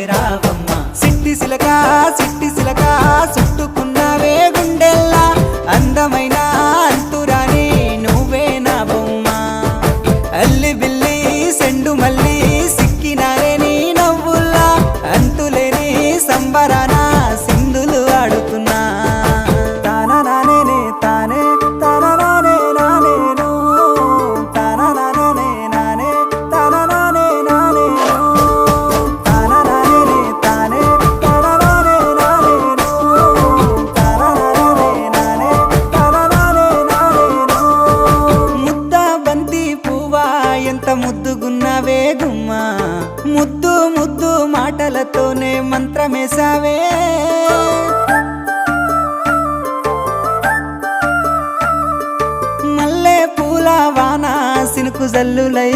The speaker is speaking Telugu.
రావమ్మ. సిట్టి సిలక సిట్టి సిలక చుట్టుకున్నావే గుండెల్లా. అందమైన అంతురాని నువ్వే నా బొమ్మ. అల్లి బిల్లి సెండు మల్లి ముద్దుగున్నావే గుమ్మా. ముద్దు ముద్దు మాటలతోనే మంత్రమేసావే మల్లె పూల వాన సినుకు జల్లులై